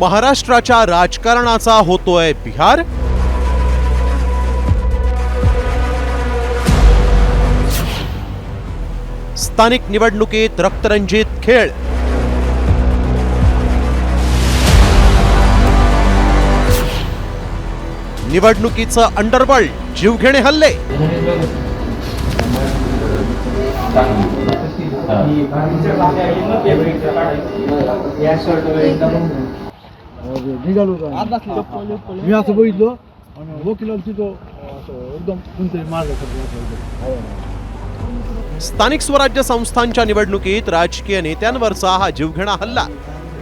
महाराष्ट्राच्या राजकारणाचा होतोय बिहार. स्थानिक निवडणुकीत रक्तरंजित खेळ. निवडणुकीचं अंडरबल जीवघेणे हल्ले. निघालो मी असं बघितलो आणि वकिलाला तिथं एकदम कोणतरी मार्ग स्थानिक स्वराज्य संस्थांच्या निवडणुकीत राजकीय नेत्यांवरचा हा जीवघेणा हल्ला.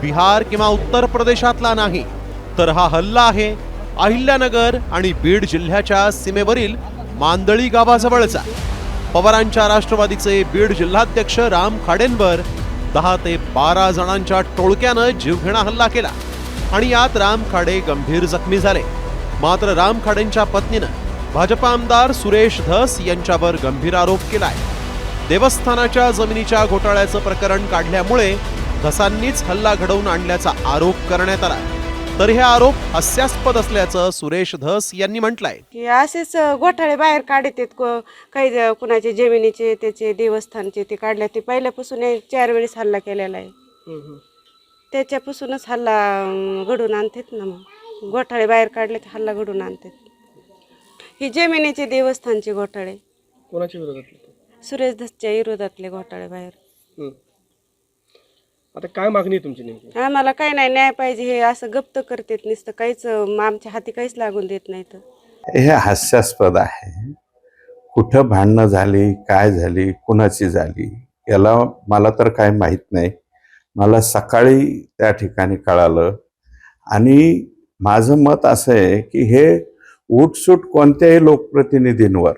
बिहार किंवा उत्तर प्रदेशातला नाही तर हा हल्ला आहे अहिल्यानगर आणि बीड जिल्ह्याच्या सीमेवरील मांदळी गावाजवळचा. पवारांच्या राष्ट्रवादीचे बीड जिल्हाध्यक्ष राम खाडेंवर दहा ते बारा जणांच्या टोळक्यानं जीवघेणा हल्ला केला. आणि यात राम खाडे गंभीर जखमी झाले. मात्र राम खाडेंच्या पत्नीनं भाजपा आमदार सुरेश धस यांच्यावर गंभीर आरोप केलाय. देवस्थानाच्या जमिनीच्या घोटाळ्याचं प्रकरण काढल्यामुळे धसांनीच हल्ला घडवून आणल्याचा आरोप करण्यात आला तर हे आरोप हास्यास्पद असल्याचं सुरेश धस यांनी म्हटलंय. की असेच घोटाळे बाहेर काढत काही ज- कुणाचे जमिनीचे त्याचे देवस्थानचे ते काढले ते पहिल्यापासून चार वेळेस हल्ला केलेला आहे. त्याच्यापासूनच हल्ला घडून आणतात ना मग. घोटाळे बाहेर काढले तर हल्ला घडून आणतात. ही जमिनीचे देवस्थानचे घोटाळे. कोणाच्या विरोधात? सुरेश धसच्या विरोधातले घोटाळे बाहेर. हं. आता काय मागणी आहे तुमची नेमकी? आम्हाला काही नाही न्याय पाहिजे हे असं गप्त करतात नुसतं काहीच अं, आमच्या हाती काहीच लागून देत नाही तर. हे हास्यास्पद आहे. कुठं भांडणं झाली काय झाली कुणाची झाली याला मला तर काय माहीत नाही. मला सकाळी त्या ठिकाणी कळालं. आणि माझं मत असं आहे की हे उठसूट कोणत्याही लोकप्रतिनिधींवर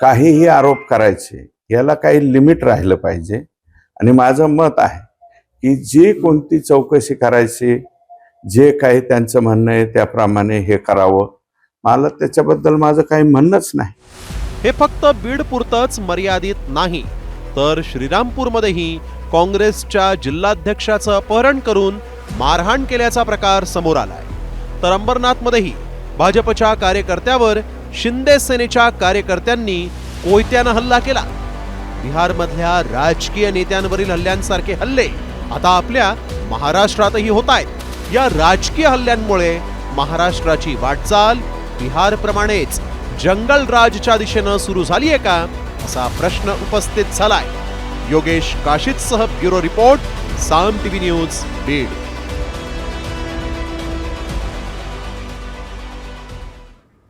काहीही आरोप करायचे याला काही लिमिट राहिलं पाहिजे. आणि माझं मत आहे की जी कोणती चौकशी करायची जे काही त्यांचं म्हणणं आहे त्याप्रमाणे हे करावं. मला त्याच्याबद्दल माझं काही म्हणणंच नाही. हे फक्त बीड पुरतच मर्यादित नाही. तर श्रीरामपूरमध्येही काँग्रेसच्या जिल्हाध्यक्षाचं अपहरण करून मारहाण केल्याचा प्रकार समोर आलाय. तर अंबरनाथमध्येही भाजपच्या कार्यकर्त्यावर शिंदे सेनेच्या कार्यकर्त्यांनी कोयत्यानं हल्ला केला. बिहारमधल्या राजकीय नेत्यांवरील हल्ल्यांसारखे हल्ले आता आपल्या महाराष्ट्रातही होत आहेत या राजकीय हल्ल्यांमुळे महाराष्ट्राची वाटचाल बिहारप्रमाणेच जंगल राजच्या दिशेनं सुरू झालीय का असा प्रश्न उपस्थित झालाय. Yogesh काशीतसह bureau report Saam TV news Beed.